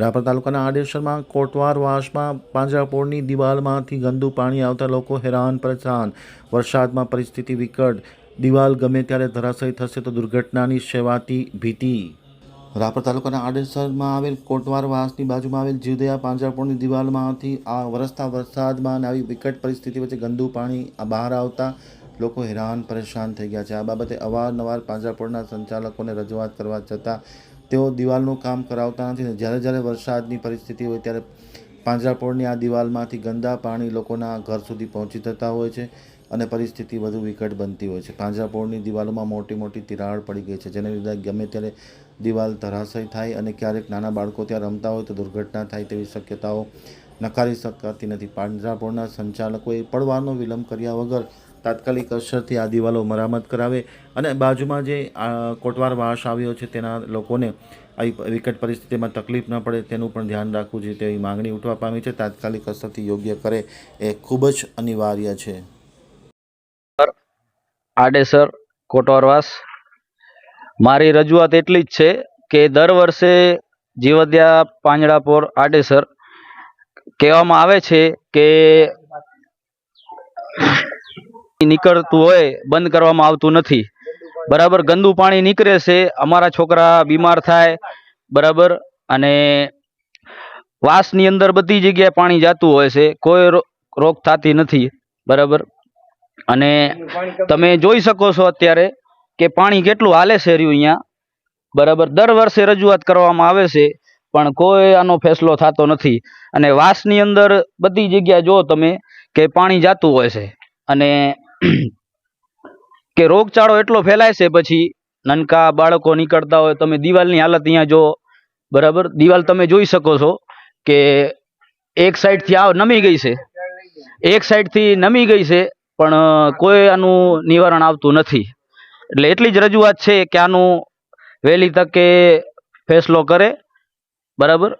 રાપર તાલુકાના આડેસરમાં કોટવાર વાસમાં પાંજરાપોળની દિવાલમાંથી ગંદુ પાણી આવતા લોકો હેરાન, પરેશાન. વરસાદમાં પરિસ્થિતિ વિકટ. દિવાલ ગમે ત્યારે ધરાશયી થશે તો દુર્ઘટનાની સેવાતી ભીતિ. રાપર તાલુકાના આડેસરમાં આવેલ કોટવાર વાસની બાજુમાં આવેલ જીવદયા પાંજરાપોળની દિવાલમાંથી આ વરસતા વરસાદમાં આવી વિકટ પરિસ્થિતિ વચ્ચે ગંદુ પાણી બહાર આવતા લોકો હેરાન, પરેશાન થઈ ગયા છે. આ બાબતે અવારનવાર પાંજરાપોળના સંચાલકોને રજૂઆત કરવા છતાં તેઓ દિવાલનું કામ કરાવતા નથી જ્યારે જ્યારે વરસાદની પરિસ્થિતિ હોય ત્યારે પાંજરાપોળની આ દિવાલમાંથી ગંદા પાણી લોકોના ઘર સુધી પહોંચી જતા હોય છે અને પરિસ્થિતિ વધુ વિકટ બનતી હોય છે. પાંજરાપોળની દિવાલોમાં મોટી મોટી તિરાડ પડી ગઈ છે. જેને લીધે ગમે ત્યારે દિવાલ ધરાશય થાય અને ક્યારેક નાના બાળકો ત્યાં રમતા હોય તો દુર્ઘટના થાય તેવી શક્યતાઓ નકારી શકાતી નથી. પાંજરાપોળના સંચાલકોએ પડવાનો વિલંબ કર્યા વગર તાત્કાલિક અસરથી આ દિવાલો મરામત કરાવે અને બાજુમાં જે કોટવાર વાસ આવ્યો છે તેના લોકોને આવી વિકટ પરિસ્થિતિમાં તકલીફ ન પડે તેનું પણ ધ્યાન રાખવું જોઈએ તેવી માંગણી ઉઠવા પામી છે. તાત્કાલિક અસરથી યોગ્ય કરે એ ખૂબ જ અનિવાર્ય છે. આડેસર કોટવારવાસ મારી રજૂઆત એટલી જ છે કે દર વર્ષે જીવદિયા પાંજડાપોર આડેસર કહેવામાં આવે છે કે નીકળતું હોય, બંધ કરવામાં આવતું નથી. બરાબર, ગંદુ પાણી નીકળે છે, અમારા છોકરા બીમાર થાય, બરાબર, અને વાસની અંદર બધી જગ્યાએ પાણી જતું હોય છે, કોઈ રોગ થતી નથી, બરાબર. અને તમે જોઈ શકો છો અત્યારે કે પાણી કેટલું હાલે છે રહ્યું અહીંયા, બરાબર. દર વર્ષે રજૂઆત કરવામાં આવે છે, પણ કોઈ આનો ફેસલો થતો નથી. અને વાસની અંદર બધી જગ્યા જો તમે કે પાણી જાતું હોય છે. અને કે રોગચાળો એટલો ફેલાય છે પછી નનકા બાળકો નીકળતા હોય, તમે દિવાલની હાલત અહીંયા જો બરાબર? દિવાલ તમે જોઈ શકો છો કે એક સાઈડથી આ નમી ગઈ છે. એક સાઈડથી નમી ગઈ છે, પણ કોઈ આનું નિવારણ આવતું નથી. એટલે એટલી જ રજૂઆત છે કે આનું વહેલી તકે ફેસલો કરે, બરાબર?